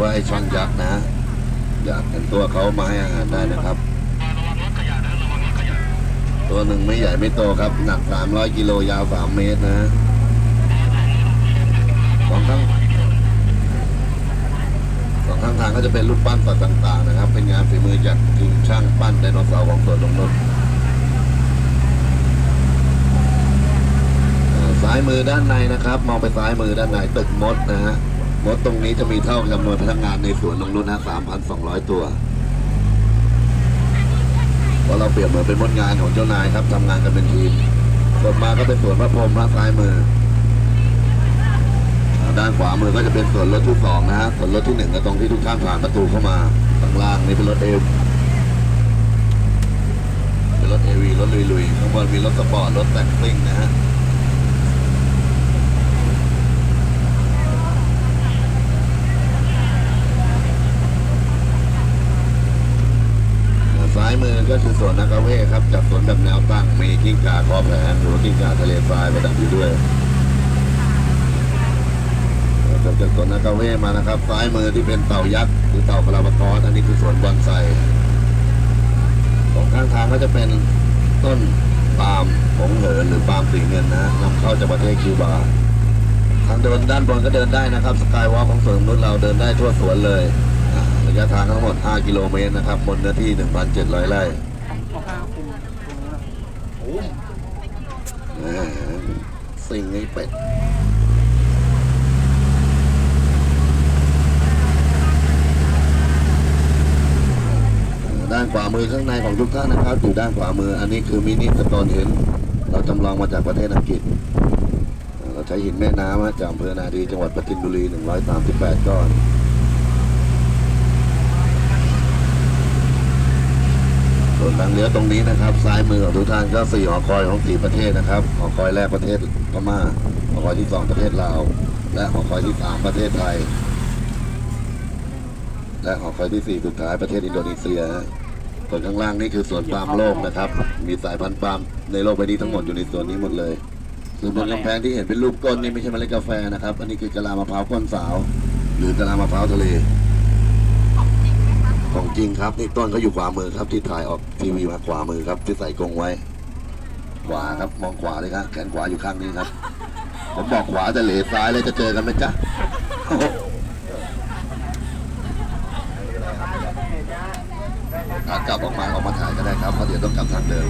ว่าไอ้ช่อนยักษ์นะอยากเห็นตัวเขามาให้อาหารได้นะครับ ตัวหนึ่งไม่ใหญ่ไม่โตครับ หนัก 300 กิโลยาว 3 เมตรนะสองข้างสองข้างทางก็จะเป็นรูปปั้นสัตว์ต่างๆ นะครับ เป็นงานฝีมือจากทีมช่างปั้นไดโนเสาร์ของสวนนงนุชอ่าซ้ายมือด้านในนะครับ มองไปซ้ายมือด้านในตึกมดนะฮะ มดตรงนี้จะมีเท่าจำนวนพนักงานในสวนนงนุชนะ3,200 ตัวเพราะเราเปรียบเหมือนเป็นมดงานของเจ้านายครับทำงานกันเป็นทีมส่วนมาก็เป็นสวนพระพรหมนะซ้ายมือ ด้านขวามือก็จะเป็นสวนรถที่สองนะฮะสวนรถที่หนึ่งก็ตรงที่ทุกท่านผ่านประตูเข้ามาข้างล่างนี่เป็นรถเอวเป็นรถเอวีรถลุยๆข้างบนมีรถสปอร์ตรถแต่งซิ่งนะฮะ มือก็คือสวนนักเวศครับจัดสวนแบบแนวตั้งมีกิ้งก่าคอแผงหรือกิ้งก่าทะเลทรายประดับอยู่ด้วยเราจะจากสวนนักเวศมานะครับซ้ายมือที่เป็นเต่ายักษ์หรือเต่ากระบกรอันนี้คือสวนบอนไซของข้างทางก็จะเป็นต้นปาล์มผงเหินหรือปาล์มสีเงินนะนำเข้าจากประเทศคิวบาทางเดินด้านบนก็เดินได้นะครับสกายวอล์กของสวนนุชเราเดินได้ทั่วสวนเลย ระยะทางทั้งหมด 5 กิโลเมตรนะครับ บนเนื้อที่ 1,700 ไร่สิ่งไอ้เป็ดด้านขวามือข้างในของทุกท่านนะครับ อยู่ด้านขวามือ อันนี้คือมินิสโตนเฮนเราจำลองมาจากประเทศอังกฤษ เราใช้หินแม่น้ำจากอำเภอนาดีจังหวัดปราจินบุรี 138 ก้อน ส่วนทางเลี้ยวตรงนี้นะครับ ซ้ายมือของทุกท่านก็สี่หอคอยของสี่ประเทศนะครับหอคอยแรกประเทศพม่าหอคอยที่สองประเทศลาวและหอคอยที่สามประเทศไทย และหอคอยที่สี่สุดท้ายประเทศอินโดนีเซียส่วนข้างล่างนี่คือสวนปาล์มโลกนะครับ มีสายพันธุ์ปาล์มในโลกใบนี้ทั้งหมดอยู่ในส่วนนี้หมดเลยส่วนบนกำแพงที่เห็นเป็นรูปก้นนี่ไม่ใช่เมล็ดกาแฟนะครับ อันนี้คือกะลามะพร้าวก้นสาว หรือกะลามะพร้าวทะเล ของจริงครับนี่ต้นเขาอยู่ขวามือครับที่ถ่ายออกทีวีมาขวามือครับ ที่ใส่กรงไว้ ขวาครับมองขวาเลยครับแขนขวาอยู่ข้างนี้ครับ ผมบอกขวาจะเหลซ้ายเลยจะเจอกันไหมจ๊ะขากลับออกมาออกมาถ่ายก็ได้ครับเพราะเดี๋ยวต้องกลับทางเดิม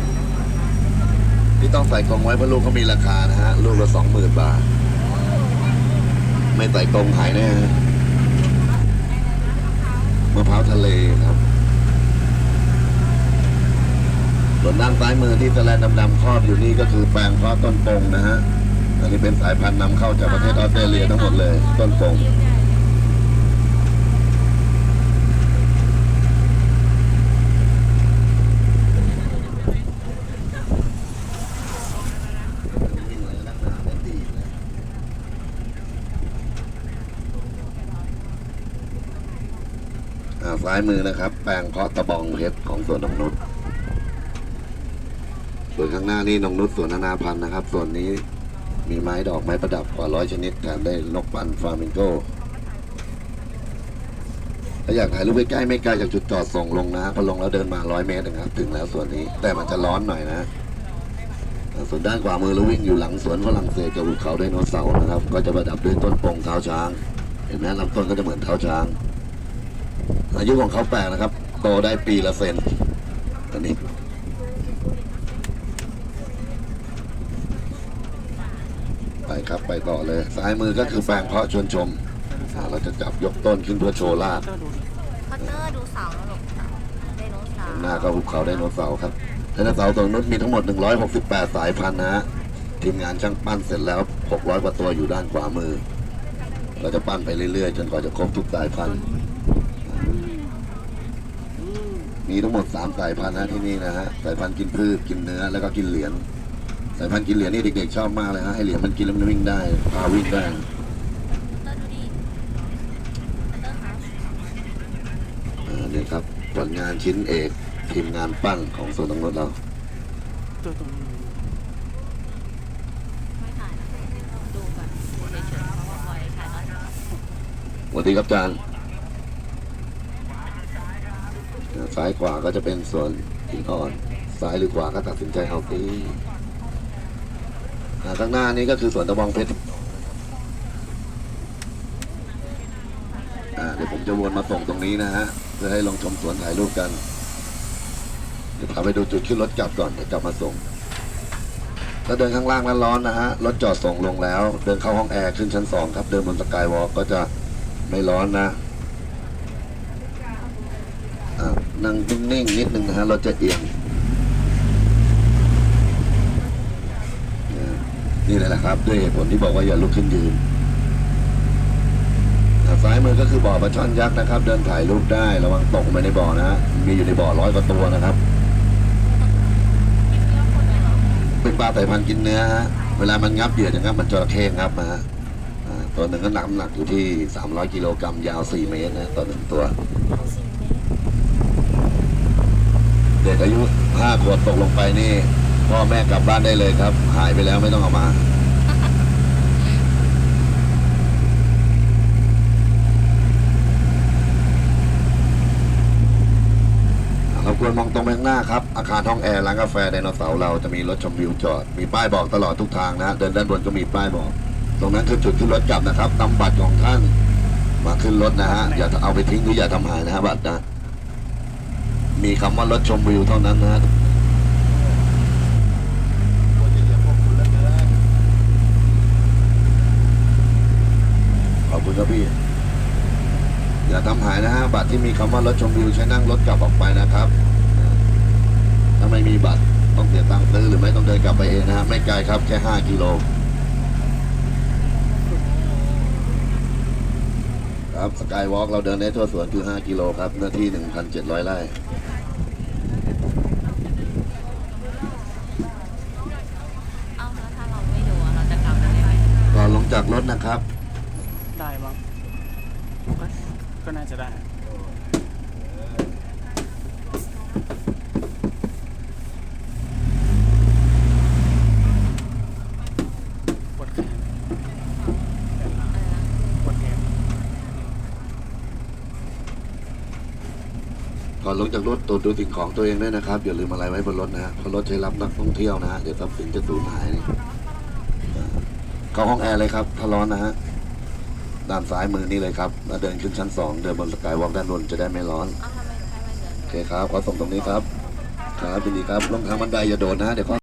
ที่ต้องใส่กรงไว้เพราะลูกเขามีราคานะฮะลูกละสองหมื่นบาท ไม่ใส่กรงหายแน่ มะพร้าวทะเลครับส่วนด้านซ้ายมือที่แลนดำๆครอบอยู่นี่ก็คือแปลงเพาะต้นปงนะฮะ อันนี้เป็นสายพันธุ์นำเข้าจากประเทศออสเตรเลียทั้งหมดเลย ต้นปงอ่า ซ้ายมือนะครับ แปลงเพาะตะบองเพชรของสวนนงนุชส่วนข้างหน้านี่นงนุชสวนนานาพันธุ์นะครับ ส่วนนี้มีไม้ดอกไม้ประดับกว่าร้อยชนิดแถมได้นกปันฟลามิงโกถ้าอยากถ่ายรูปใกล้ๆไม่ไกลจากจุดจอดส่งลงนะพอลงแล้วเดินมาร้อยเมตรนะครับ ถึงแล้วส่วนนี้แต่มันจะร้อนหน่อยนะส่วนด้านขวามือเราวิ่งอยู่หลังสวนฝรั่งเศสกับภูเขาไดโนเสาร์นะครับ ก็จะประดับด้วยต้นปงเท้าช้าง เห็นไหมลำต้นก็จะเหมือนเท้าช้าง อายุของเขาแปลกนะครับ โตได้ปีละเซนอันนี้ไปครับไปต่อเลย ซ้ายมือก็คือแปลงเพาะชวนชมอ่าเราจะจับยกต้นขึ้นเพื่อโชว์ลาดเจ้าดูดิพัตเตอร์ดูเสาแล้วหรอกไดโนเสาร์หน้าก็ภูเขาไดโนเสาร์ครับไดโนเสาร์ตัวนุษมีทั้งหมด 168 สายพันธุ์นะฮะทีมงานช่างปั้นเสร็จแล้ว 600กว่าตัวอยู่ด้านขวามือ เราจะปั้นไปเรื่อยๆ จนกว่าจะครบทุกสายพันธุ์ มีทั้งหมด 3 สายพันธุ์นะที่นี่นะฮะสายพันธุ์กินพืชกินเนื้อแล้วก็กินเหรียญสายพันธุ์กินเหรียญนี่เด็กๆชอบมากเลยฮะให้เหรียญมันกินแล้วมันวิ่งได้พาวิ่งได้เดูดิพัตเตอร์คะอ่านี่ครับผลงานชิ้นเอกทีมงานปั้นของสวนตรงรถเราตัวตรงนี้ไม่ถ่ายดูก่อนดูเฉยๆเราสวัสดีครับอาจารย์ ซ้ายขวาก็จะเป็นสวนหินอ่อน ซ้ายหรือขวาก็ตัดสินใจเอาตีอ่ข้างหน้านี้ก็คือสวนตะบองเพชรเดี๋ยวผมจะวนมาส่งตรงนี้นะฮะเพื่อให้ลองชมสวนถ่ายรูปกัน เดี๋ยวพาไปดูจุดขึ้นรถกลับก่อนเดี๋ยวกลับมาส่ง ถ้าเดินข้างล่างแล้วร้อนนะฮะรถจอดส่งลงแล้ว เดินเข้าห้องแอร์ขึ้นชั้นสองครับ เดินบนสกายวอล์กก็จะไม่ร้อนนะอ่า นั่งนิ่งๆนิดนึงนะฮะเรถจะเอียงนี่นี่แหละครับ ด้วยเหตุผลที่บอกว่าอย่าลุกขึ้นยืนอ่าซ้ายมือก็คือบ่อปลาช่อนยักษ์นะครับ เดินถ่ายรูปได้ระวังตกไปในบ่อนะมีอยู่ในบ่อร้อยกว่าตัวนะครับเป็นปลาสายพันกินเนื้อฮะเวลามันงับเหยื่อจะงับมันจระเข้งับนะฮะอ่าตัวหนึ่งก็หนักน้ำหนักอยู่ที่ 300 กิโลกรัมยาว 4 เมตรนะต่อหนึ่งตัว เด็กอายุ5ขวบตกลงไปนี่พ่อแม่กลับบ้านได้เลยครับ หายไปแล้วไม่ต้องเอามาเราควรมองตรงไปข้างหน้าครับ อาคารห้องแอร์ร้านกาแฟไดโนเสาร์เราจะมีรถชมวิวจอด มีป้ายบอกตลอดทุกทางนะ เดินด้านบนก็มีป้ายบอก ตรงนั้นคือจุดขึ้นรถกลับนะครับนำบัตรของท่าน มาขึ้นรถนะฮะ อย่าเอาไปทิ้งหรืออย่าทำหายนะฮะบัตรนะ มีคำว่ารถชมวิวเท่านั้นนะขอบคุณครับพี่ อย่าทำหายนะฮะ บัตรที่มีคำว่ารถชมวิวใช้นั่งรถกลับออกไปนะครับ ถ้าไม่มีบัตรต้องเสียตังค์ซื้อหรือไม่ต้องเดินกลับไปเองนะฮะ ไม่ไกลครับแค่ 5 กิโลครับสกายวอล์กเราเดินได้ทั่วสวนคือ 5 กิโลครับเนื้อที่ 1,700 ไร่ เอาแล้วถ้าเราไม่ดูอะเราจะกลับได้ไหม ก่อนลง จากรถนะครับ ได้บ้างก็ก็น่าจะได้ ปวดแขนปวดแขนก่อนลงจากรถตรวจดูสิ่งของตัวเองด้วยนะครับ อย่าลืมอะไรไว้บนรถนะฮะเพราะรถใช้รับนักท่องเที่ยวนะฮะเดี๋ยวทรัพย์สินจะสูญหายนี่เอ่อ เข้าห้องแอร์เลยครับถ้าร้อนนะฮะด้านซ้ายมือนี่เลยครับแล้วเดินขึ้นชั้นสองเดินบนสกายวอล์กด้านบนจะได้ไม่ร้อนเอาทำไมใช้ไม่เดินโอเคครับขอส่งตรงนี้ครับ ครับยินดีครับลงทางบันไดอย่าโดดนะฮะเดี๋ยวเขา